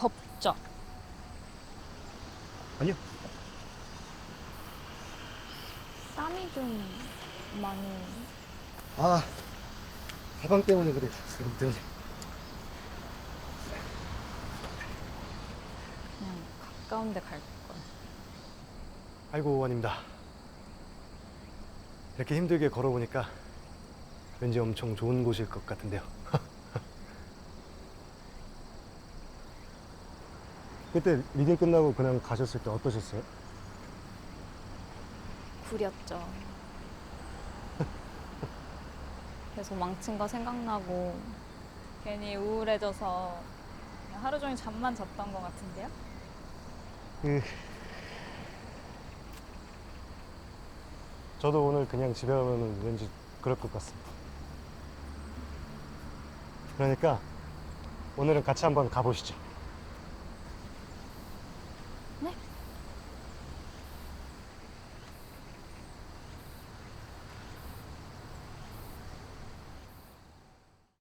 덥죠? 아니요. 땀이 좀 많이 아, 가방 때문에 그래. 가방 때문에. 그냥 가까운 데 갈 걸. 아이고, 아닙니다. 이렇게 힘들게 걸어보니까 왠지 엄청 좋은 곳일 것 같은데요. 그때 리딩 끝나고 그냥 가셨을 때 어떠셨어요? 구렸죠. 계속 망친 거 생각나고 괜히 우울해져서 그냥 하루 종일 잠만 잤던 것 같은데요? 그 저도 오늘 그냥 집에 가면 왠지 그럴 것 같습니다. 그러니까 오늘은 같이 한번 가보시죠.